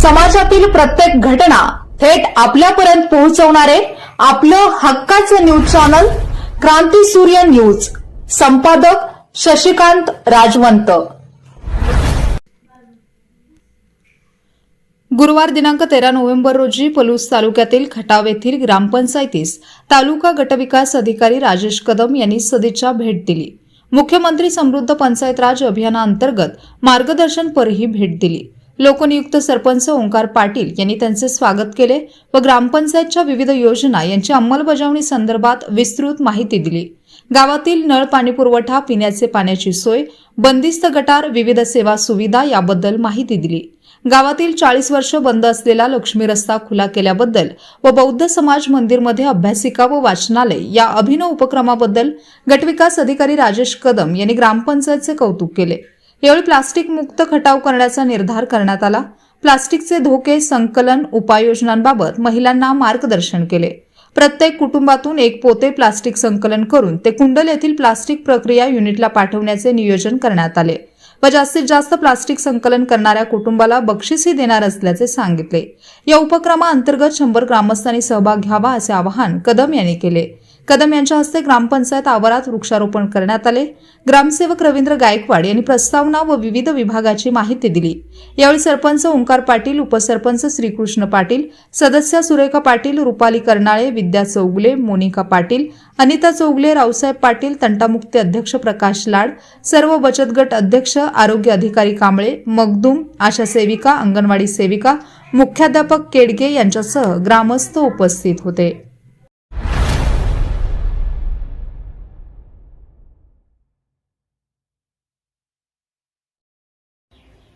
समाजातील प्रत्येक घटना थेट आपल्यापर्यंत पोहोचवणारे आपलं हक्काचं न्यूज चॅनल क्रांती सूर्य न्यूज. संपादक शशिकांत राजवंत. गुरुवार दिनांक तेरा नोव्हेंबर रोजी पलूस तालुक्यातील खटाव येथील ग्रामपंचायतीस तालुका गटविकास अधिकारी राजेश कदम यांनी सदिच्छा भेट दिली. मुख्यमंत्री समृद्ध पंचायत राज अभियानाअंतर्गत मार्गदर्शनपरही भेट दिली. लोकनियुक्त सरपंच ओंकार पाटील यांनी त्यांचे स्वागत केले व ग्रामपंचायतच्या विविध योजना यांची अंमलबजावणी संदर्भात विस्तृत माहिती दिली. गावातील नळ पाणी पुरवठा पिण्याचे पाण्याची सोय बंदिस्त गटार विविध सेवा सुविधा याबद्दल माहिती दिली. गावातील चाळीस वर्ष बंद असलेला लक्ष्मी रस्ता खुला केल्याबद्दल व बौद्ध समाज मंदिरमध्ये अभ्यासिका व वाचनालय या अभिनव उपक्रमाबद्दल गटविकास अधिकारी राजेश कदम यांनी ग्रामपंचायतचे कौतुक केले. यावेळी प्लास्टिक मुक्त खटाव करण्याचा निर्धार करण्यात आला. प्लास्टिकचे धोके संकलन उपाययोजनांबाबत महिलांना मार्गदर्शन केले. प्रत्येक कुटुंबातून एक पोते प्लास्टिक संकलन करून ते कुंडल येथील प्लास्टिक प्रक्रिया युनिटला पाठवण्याचे नियोजन करण्यात आले व जास्तीत जास्त प्लास्टिक संकलन करणाऱ्या कुटुंबाला बक्षीसही देणार असल्याचे सांगितले. या उपक्रमाअंतर्गत शंभर ग्रामस्थांनी सहभाग घ्यावा असे आवाहन कदम यांनी केले. कदम यांच्या हस्ते ग्रामपंचायत आवारात वृक्षारोपण करण्यात आले. ग्रामसेवक रवींद्र गायकवाड यांनी प्रस्तावना व विविध विभागाची माहिती दिली. यावेळी सरपंच ओंकार पाटील उपसरपंच श्रीकृष्ण पाटील सदस्य सुरेखा पाटील रुपाली कर्नाळे विद्या चौगले मोनिका पाटील अनिता चौगले रावसाहेब पाटील तंटामुक्ती अध्यक्ष प्रकाश लाड सर्व बचत गट अध्यक्ष आरोग्य अधिकारी कांबळे मगदूम आशा सेविका अंगणवाडी सेविका मुख्याध्यापक केडगे यांच्यासह ग्रामस्थ उपस्थित होते.